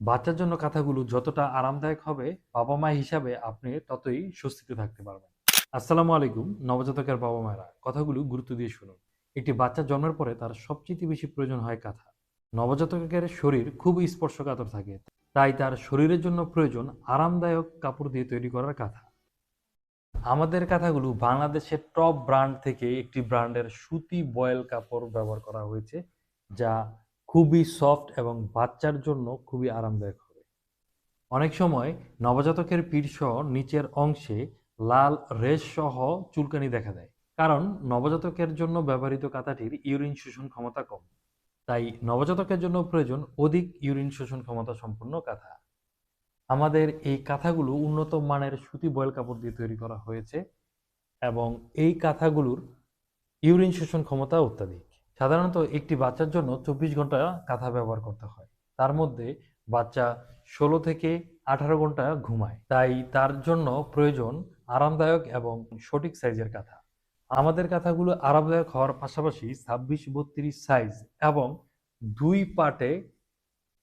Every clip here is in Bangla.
বাচ্চার জন্য কাঁথাগুলো যতটা আরামদায়ক হবে, বাবা মা হিসাবে আপনি ততই স্বস্তিতে থাকতে পারবেন। আসসালামু আলাইকুম, নবজাতকের বাবা মায়েরা, কথাগুলো গুরুত্ব দিয়ে শুনুন। একটি বাচ্চা জন্মের পরে তার সবচেয়ে বেশি প্রয়োজন হয় কাঁথা। নবজাতকের শরীর খুব স্পর্শকাতর থাকে, তাই তার শরীরের জন্য প্রয়োজন আরামদায়ক কাপড় দিয়ে তৈরি করার কাঁথা। আমাদের কাঁথাগুলো বাংলাদেশের টপ ব্র্যান্ড থেকে একটি ব্র্যান্ডের সুতি বয়েল কাপড় ব্যবহার করা হয়েছে, যা খুবই সফট এবং বাচ্চার জন্য খুবই আরামদায়ক হবে। অনেক সময় নবজাতকের পিঠ সহ নিচের অংশে লাল রেশ সহ চুলকানি দেখা দেয়। কারণ নবজাতকের জন্য ব্যবহৃত কাঁথাটির ইউরিন শোষণ ক্ষমতা কম। তাই নবজাতকের জন্য প্রয়োজন অধিক ইউরিন শোষণ ক্ষমতা সম্পন্ন কাঁথা। আমাদের এই কাঁথাগুলো উন্নত মানের সুতি বয়েল কাপড় দিয়ে তৈরি করা হয়েছে এবং এই কাঁথাগুলোর ইউরিন শোষণ ক্ষমতা অত্যাধিক। সাধারণত একটি বাচ্চার জন্য চব্বিশ ঘণ্টা কাঁথা ব্যবহার করতে হয়। তার মধ্যে বাচ্চা ষোলো থেকে আঠারো ঘণ্টা ঘুমায়। তাই তার জন্য প্রয়োজন আরামদায়ক এবং সঠিক সাইজের কাঁথা। আমাদের কাঁথাগুলো আরামদায়ক হওয়ার পাশাপাশি ছাব্বিশ বত্রিশ সাইজ এবং দুই পার্টে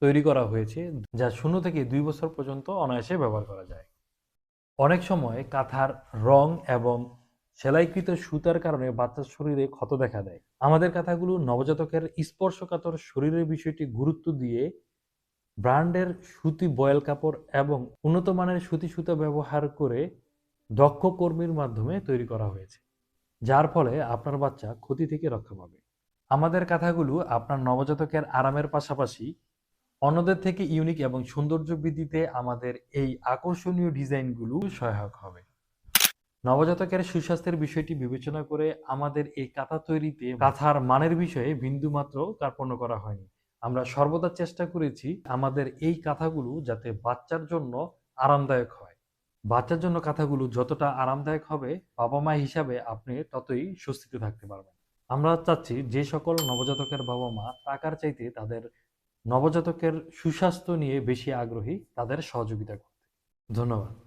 তৈরি করা হয়েছে, যা শূন্য থেকে দুই বছর পর্যন্ত অনায়াসে ব্যবহার করা যায়। অনেক সময় কাঁথার রং এবং সেলাইকৃত সুতার কারণে বাচ্চার শরীরে ক্ষত দেখা দেয়। আমাদের কাঁথাগুলো নবজাতকের স্পর্শকাতর শরীরের বিষয়টি গুরুত্ব দিয়ে ব্র্যান্ডের সুতি বয়েল কাপড় এবং উন্নত মানের সুতি সুতা ব্যবহার করে দক্ষ কর্মীর মাধ্যমে তৈরি করা হয়েছে, যার ফলে আপনার বাচ্চা ক্ষতি থেকে রক্ষা পাবে। আমাদের কাঁথাগুলো আপনার নবজাতকের আরামের পাশাপাশি অন্যদের থেকে ইউনিক এবং সৌন্দর্য বৃদ্ধিতে আমাদের এই আকর্ষণীয় ডিজাইনগুলো সহায়ক হবে। নবজাতকের সুস্বাস্থ্যের বিষয়টি বিবেচনা করে আমাদের এই কাঁথা তৈরিতে কাঁথার মানের বিষয়ে বিন্দুমাত্র কার্পণ্য করা হয়নি। আমরা সর্বদা চেষ্টা করেছি আমাদের এই কাঁথাগুলো যাতে বাচ্চার জন্য আরামদায়ক হয়। বাচ্চার জন্য কাঁথাগুলো যতটা আরামদায়ক হবে বাবা মা হিসাবে আপনি ততই স্বস্তিতে থাকতে পারবেন। আমরা চাচ্ছি যে সকল নবজাতকের বাবা মা টাকার চাইতে তাদের নবজাতকের সুস্বাস্থ্য নিয়ে বেশি আগ্রহী তাদের সহযোগিতা করতে। ধন্যবাদ।